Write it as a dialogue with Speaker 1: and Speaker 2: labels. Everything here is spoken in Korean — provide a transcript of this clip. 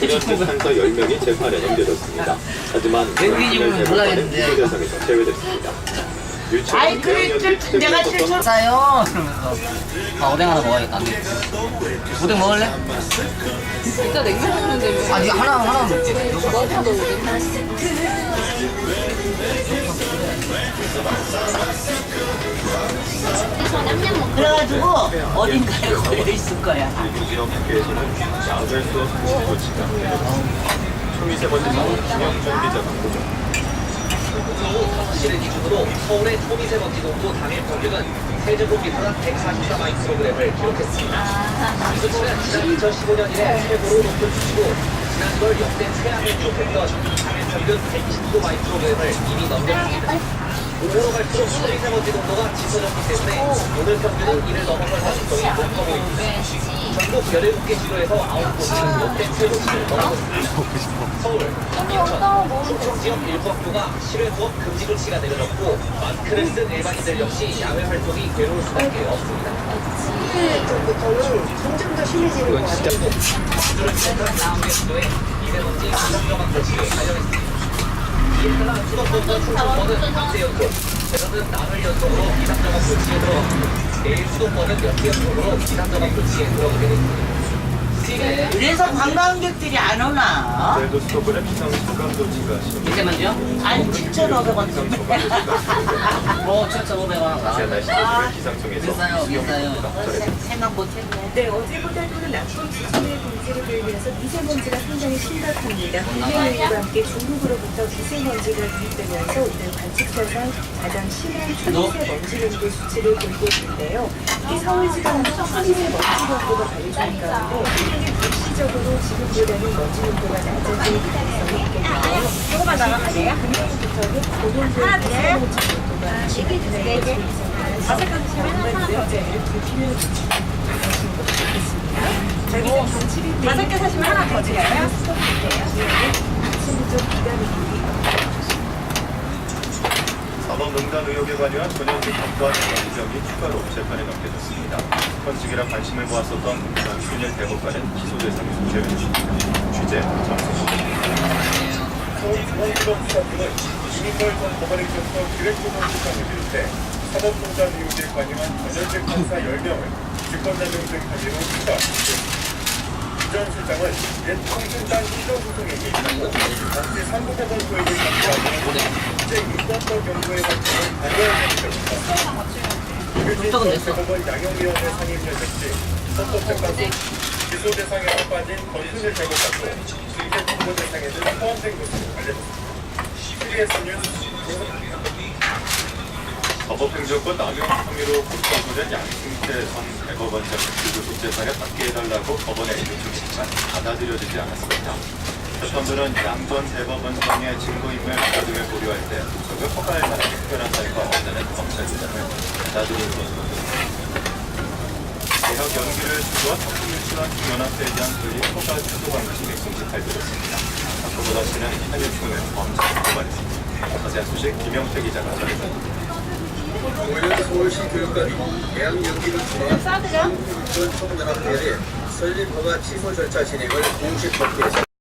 Speaker 1: 현직 판사 10명이 재판에 넘겨졌습니다. 하지만
Speaker 2: 외국인이면 몰라겠는데.
Speaker 1: 기소 대상에서 제외됐습니다. 유치원
Speaker 3: 아이 그래
Speaker 1: 2학년 좀때
Speaker 3: 내가
Speaker 1: 특별
Speaker 3: 실수
Speaker 2: 싸요 이러면서 아 오뎅 하나 먹어야겠다 안 되겠지 오뎅 먹을래?
Speaker 4: 진짜 냉면 먹는데
Speaker 2: 아 니가 하나 하나 먹지
Speaker 4: 너다 먹는
Speaker 3: 그 래가지고 어딘가에 걸려 있을 거야.
Speaker 1: 유기농 학교에서는 야외 수업 상시 조치가 초미세먼지 상황 김영준 기자가 보죠.
Speaker 5: 시를 기준으로 서울의 초미세먼지 농도 당일 평균은 세제곱미터 144 마이크로그램을 기록했습니다. 이 수치는 지난 2015년 이래 최고로 높은 수치고 지난 1월 역대 최악을 기록했던 당일 평균 129 마이크로그램을 이미 넘겼습니다. 오후로 갈수록 초미세먼지 농도가 짙어졌기 때문에 오늘 평균은 이를 넘어설 가능성이 높아 보입니다. 전국 17개 시도에서 9곳이 역대 최고치를 넘었습니다. 서울, 인천, 충청 지역 7학교가 실외 수업 금지 조치가 내려졌고 마스크를 쓴 일반인들 역시 야외 활동이 괴로울 수밖에 없습니다.
Speaker 6: 부터는 점점 더 심해지는 것 같아요.
Speaker 5: 미세먼지 감정조각 조치를 발령했습니다. 강제연속, 나흘 연속으로 조치에 내일 수도권은 몇개 연속으로 조치에 들어가게
Speaker 3: 그래서 관광객들이 안 오나?
Speaker 1: 그래도 수도권의 비상 소감 조치가 시작.
Speaker 2: 이제만요?
Speaker 3: 아니 7,500원 좀.
Speaker 2: 어 7,500원
Speaker 1: 자세한 날씨 소식을 기상청에서
Speaker 2: 비싸요 비싸요
Speaker 3: 생각 못했네.
Speaker 6: 네, 어제보다도 나쁜 수준의 공기를 들면서 미세먼지가 상당히 심각합니다. 국내여행과 함께 중국으로부터 미세먼지가 유입되면서 오늘 관측사상 가장 심한 초미세먼지 농도 수치를 보이고 있는데요. 이 서울 지방도 초미세먼지 농도가 발휘된 가운데 굉장히 불시적으로 지금보다는 먼지 농도가 낮아질 가능성이 있겠는데요. 조금만 나가세요. 금요일부터는. 다섯 개 사시면 하나 더 드려요?
Speaker 1: 사법농단 의혹에 관여한 전현직 검사와 정경이 추가로 재판에 넘겨졌습니다. 헌직이라 관심을 모았었던 정순일 대법관은 기소 대상에서 제외됐습니다. 취재 정승호
Speaker 7: 이민걸 전 법원행정처 기획조정 수사를 비롯해 사법농단 의혹에 관여한 전현직 판사 10명을 직권남용 등 혐의로 수사. 전 실장은 옛 통신단 있고 당시 상부사건소에게 감사하는 국제 인권법 연구의 활동을 반대하는 점입니다.
Speaker 2: 불떡은 냈어.
Speaker 7: 대법원 양형위원회 상임위원 역시 헌법재판소 기소 대상에서 빠진 권순일 중 대 통보 대상에는 포함된 뉴스
Speaker 1: 법업행정권 남용 혐의로 구속된 양승태 전 대법원장 기소식 재판에 받게 해달라고 법원에 요청했지만 받아들여지지 않았습니다. 재판부는 양 전 대법원장의 증거인멸 등을 고려할 때 구속을 허가할 만한 특별한 사유가 없다는 검찰 주장을 받아들인 것으로 개혁 연기를 주도한 정부유치원 연합회에 대한 소위 허가 취소 방식에 공식발표했습니다. 박보다 씨는 한일총을 범죄 고발했습니다. 자세한 소식 김영태 기자가 전해드립니다.
Speaker 8: 오늘 서울시 교육감이 대학 연기를 주도한 전 총연합회의 설립 허가 취소 절차 진행을 공식 발표했습니다.